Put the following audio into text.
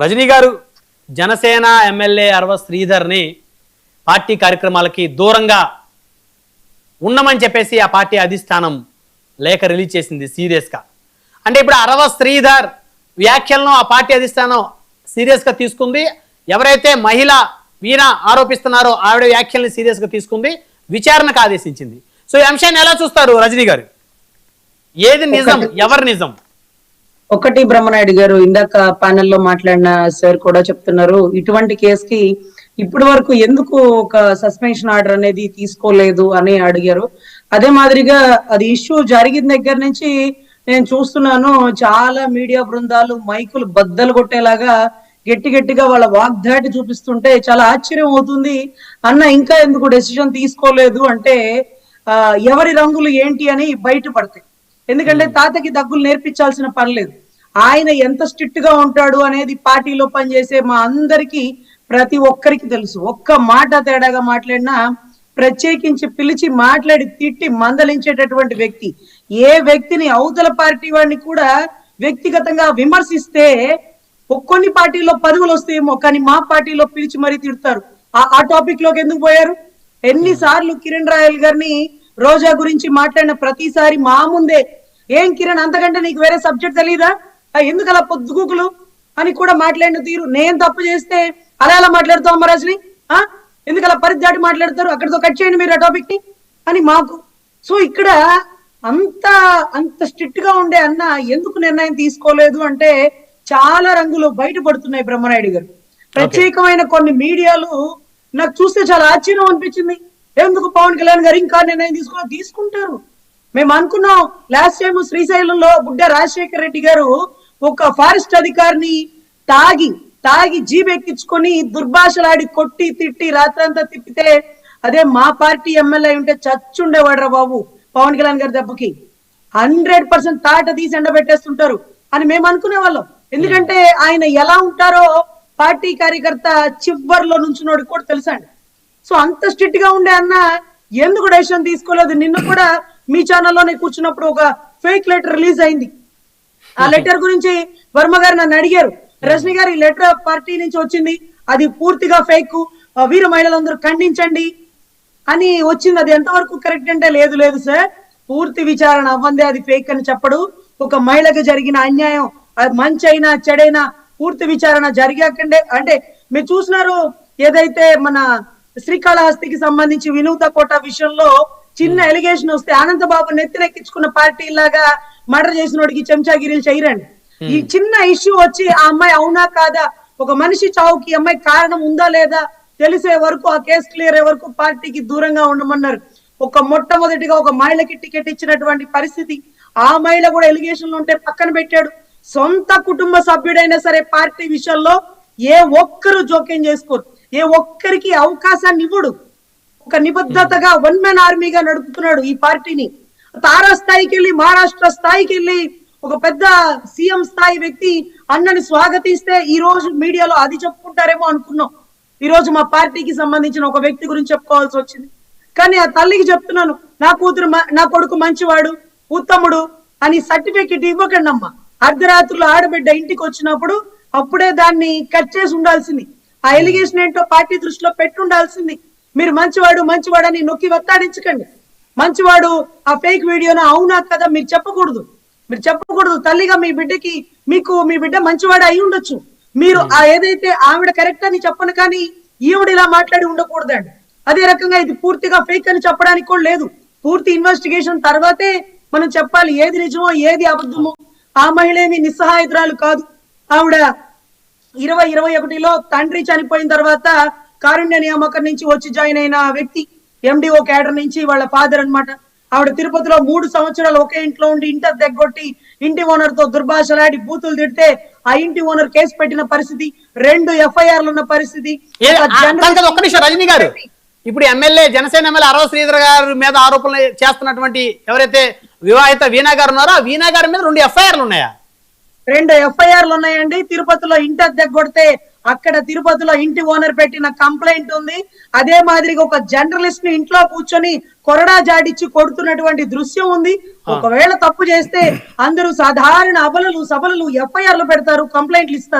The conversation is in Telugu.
రజనీ గారు జనసేన ఎమ్మెల్యే అరవ శ్రీధర్ని పార్టీ కార్యక్రమాలకి దూరంగా ఉండమని చెప్పేసి ఆ పార్టీ అధిష్టానం లేఖ రిలీజ్ చేసింది సీరియస్గా. అంటే ఇప్పుడు అరవ శ్రీధర్ వ్యాఖ్యలను ఆ పార్టీ అధిష్టానం సీరియస్గా తీసుకుంది. ఎవరైతే మహిళ వీణ ఆరోపిస్తున్నారో ఆవిడ వ్యాఖ్యల్ని సీరియస్గా తీసుకుంది. విచారణకు ఆదేశించింది. సో ఈ అంశాన్ని ఎలా చూస్తారు రజనీ గారు? ఏది నిజం? ఎవరి నిజం? ఒకటి బ్రహ్మనాయుడు గారు ఇందాక ప్యానెల్లో మాట్లాడిన సార్ కూడా చెప్తున్నారు. ఇటువంటి కేసుకి ఇప్పటి వరకు ఎందుకు ఒక సస్పెన్షన్ ఆర్డర్ అనేది తీసుకోలేదు అని అడిగారు. అదే మాదిరిగా అది ఇష్యూ జరిగిన దగ్గర నుంచి నేను చూస్తున్నాను చాలా మీడియా బృందాలు మైకులు బద్దలు కొట్టేలాగా గట్టి గట్టిగా వాళ్ళ వాగ్దాటి చూపిస్తుంటే చాలా ఆశ్చర్యం అవుతుంది. అన్న ఇంకా ఎందుకు డెసిషన్ తీసుకోలేదు అంటే ఎవరి రంగులు ఏంటి అని బయటపడతాయి. ఎందుకంటే తాతకి దగ్గులు నేర్పించాల్సిన పని లేదు. ఆయన ఎంత స్ట్రిక్ట్గా ఉంటాడు అనేది పార్టీలో పనిచేసే మా అందరికీ ప్రతి ఒక్కరికి తెలుసు. ఒక్క మాట తేడాగా మాట్లాడినా ప్రత్యేకించి పిలిచి మాట్లాడి తిట్టి మందలించేటటువంటి వ్యక్తి. ఏ వ్యక్తిని అవతల పార్టీ వాడిని కూడా వ్యక్తిగతంగా విమర్శిస్తే ఒ- కొన్ని పార్టీలో పదవులు వస్తాయేమో కానీ మా పార్టీలో పిలిచి మరీ తిడతారు. ఆ ఆ టాపిక్లోకి ఎందుకు పోయారు? ఎన్నిసార్లు కిరణ్ రాయల్ గారిని రోజా గురించి మాట్లాడిన ప్రతిసారి మా ముందే ఏం కిరణ్ అంతకంటే నీకు వేరే సబ్జెక్ట్ తెలీదా? ఎందుకు అలా పొద్దుగూకులు అని కూడా మాట్లాడిన తీరు? నేను తప్పు చేస్తే అలా ఎలా మాట్లాడుతావు అమ్మరాజుని ఆ? ఎందుకు అలా పరిదాటి మాట్లాడతారు? అక్కడితో కట్ చేయండి మీరు ఆ టాపిక్ని అని మాకు. సో ఇక్కడ అంత అంత స్ట్రిక్ట్గా ఉండే అన్న ఎందుకు నిర్ణయం తీసుకోలేదు అంటే చాలా రంగులు బయటపడుతున్నాయి బ్రహ్మనాయుడు గారు. ప్రత్యేకమైన కొన్ని మీడియాలు నాకు చూస్తే చాలా ఆశ్చర్యం అనిపించింది. ఎందుకు పవన్ కళ్యాణ్ గారు ఇంకా నిర్ణయం తీసుకో తీసుకుంటారు? మేము అనుకున్నాం లాస్ట్ టైం శ్రీశైలంలో బుడ్డ రాజశేఖర రెడ్డి గారు ఒక ఫారెస్ట్ అధికారిని తాగి తాగి జీబెక్కించుకొని దుర్భాషలాడి కొట్టి తిట్టి రాత్రంతా తిప్పితే అదే మా పార్టీ ఎమ్మెల్యే ఉంటే చచ్చుండేవాడ్రా బాబు పవన్ కళ్యాణ్ గారి దెబ్బకి. హండ్రెడ్ పర్సెంట్ తాట తీసి ఎండబెట్టేస్తుంటారు అని మేము అనుకునే వాళ్ళం. ఎందుకంటే ఆయన ఎలా ఉంటారో పార్టీ కార్యకర్త చివరిలో నుంచినోడు కూడా తెలుసా అండి. సో అంత స్ట్రిక్ట్గా ఉండే అన్న ఎందుకు డెసిషన్ తీసుకోలేదు? నిన్న కూడా మీ ఛానల్లోనే కూర్చున్నప్పుడు ఒక ఫేక్ లెటర్ రిలీజ్ అయింది. ఆ లెటర్ గురించి వర్మ గారు నన్ను అడిగారు. రజనీ గారు ఈ లెటర్ పార్టీ నుంచి వచ్చింది. అది పూర్తిగా ఫేక్. వీర మహిళలందరూ ఖండించండి అని వచ్చింది. అది ఎంతవరకు కరెక్ట్ అంటే లేదు లేదు సార్. పూర్తి విచారణ అవ్వందే అది ఫేక్ అని చెప్పడు. ఒక మహిళకు జరిగిన అన్యాయం అది మంచి అయినా చెడైనా పూర్తి విచారణ జరిగాకండే. అంటే మీరు చూసినారు ఏదైతే మన శ్రీకాళహస్తికి సంబంధించి వినూత కోట విషయంలో చిన్న ఎలిగేషన్ వస్తే అనంతబాబు నెత్తినెక్కించుకున్న పార్టీ లాగా మర్డర్ చేసిన వాడికి చెంచాగిరీలు చేయరండి. ఈ చిన్న ఇష్యూ వచ్చి ఆ అమ్మాయి అవునా కాదా? ఒక మనిషి చావుకి అమ్మాయి కారణం ఉందా లేదా? తెలిసే వరకు ఆ కేసు క్లియర్ అయ్యే వరకు పార్టీకి దూరంగా ఉండమన్నారు. ఒక మొట్టమొదటిగా ఒక మహిళకి టికెట్ ఇచ్చినటువంటి పరిస్థితి ఆ మహిళ కూడా ఎలిగేషన్లు ఉంటే పక్కన పెట్టాడు. సొంత కుటుంబ సభ్యుడైనా సరే పార్టీ విషయంలో ఏ ఒక్కరు జోక్యం చేసుకోరు. ఏ ఒక్కరికి అవకాశాన్ని ఇవ్వడు. ఒక నిబద్ధతగా వన్ మ్యాన్ ఆర్మీగా నడుపుతున్నాడు ఈ పార్టీని. తారా స్థాయికి వెళ్ళి మహారాష్ట్ర స్థాయికి వెళ్ళి ఒక పెద్ద సీఎం స్థాయి వ్యక్తి అన్నని స్వాగతిస్తే ఈ రోజు మీడియాలో అది చెప్పుకుంటారేమో అనుకున్నాం. ఈ రోజు మా పార్టీకి సంబంధించిన ఒక వ్యక్తి గురించి చెప్పుకోవాల్సి వచ్చింది. కానీ ఆ తల్లికి చెప్తున్నాను నా కూతురు నా కొడుకు మంచివాడు ఉత్తముడు అని సర్టిఫికెట్ ఇవ్వకండి అమ్మ అర్ధరాత్రులు ఆడబిడ్డ ఇంటికి వచ్చినప్పుడు అప్పుడే దాన్ని కట్ చేసి ఉండాల్సింది. ఆ ఎలిగేషన్ ఏంటో పార్టీ దృష్టిలో పెట్టుండాల్సింది మీరు మంచివాడు మంచివాడు అని నొక్కి వత్తాడించకండి. మంచివాడు ఆ ఫేక్ వీడియోను అవునా కదా మీరు చెప్పకూడదు. మీరు చెప్పకూడదు. తల్లిగా మీ బిడ్డకి మీకు మీ బిడ్డ మంచివాడు అయి ఉండొచ్చు. మీరు ఆ ఏదైతే ఆవిడ కరెక్ట్ అని చెప్పను కానీ ఈవిడ ఇలా మాట్లాడి ఉండకూడదండి. అదే రకంగా ఇది పూర్తిగా ఫేక్ అని చెప్పడానికి కూడా లేదు. పూర్తి ఇన్వెస్టిగేషన్ తర్వాతే మనం చెప్పాలి ఏది నిజమో ఏది అబద్ధమో. ఆ మహిళ ఏమి నిస్సహాయురాలు కాదు. ఆవిడ ఇరవై ఇరవై ఒకటిలో తండ్రి చనిపోయిన తర్వాత కారుణ్య నియామకం నుంచి వచ్చి జాయిన్ అయిన వ్యక్తి ఎండిఓ క్యాడర్ నుంచి వాళ్ళ ఫాదర్ అన్నమాట. ఆవిడ తిరుపతిలో మూడు సంవత్సరాలు ఒకే ఇంట్లో ఉండి ఇంటర్ దగ్గొట్టి ఇంటి ఓనర్తో దుర్భాషలాడి బూతులు తిడితే ఆ ఇంటి ఓనర్ కేసు పెట్టిన పరిస్థితి రెండు ఎఫ్ఐఆర్లు ఉన్న పరిస్థితి. ఒక్క నిమిషం రజనీ గారు. ఇప్పుడు ఎమ్మెల్యే జనసేన ఎమ్మెల్యే అరవ శ్రీధర్ గారి మీద ఆరోపణలు చేస్తున్నటువంటి ఎవరైతే వివాహిత వీణా గారు ఉన్నారో ఆ వీణా గారి మీద రెండు ఎఫ్ఐఆర్లు ఉన్నాయా? రెండు ఎఫ్ఐఆర్లు ఉన్నాయండి. తిరుపతిలో ఇంటి అద్దె కొడితే అక్కడ తిరుపతిలో ఇంటి ఓనర్ పెట్టిన కంప్లైంట్ ఉంది. అదే మాదిరిగా ఒక జర్నలిస్ట్ని ఇంట్లో కూర్చొని కొరడా జాడిచ్చి కొడుతున్నటువంటి దృశ్యం ఉంది. ఒకవేళ తప్పు చేస్తే అందరూ సాధారణ అబలలు సబలలు ఎఫ్ఐఆర్లు పెడతారు కంప్లైంట్లు ఇస్తారు.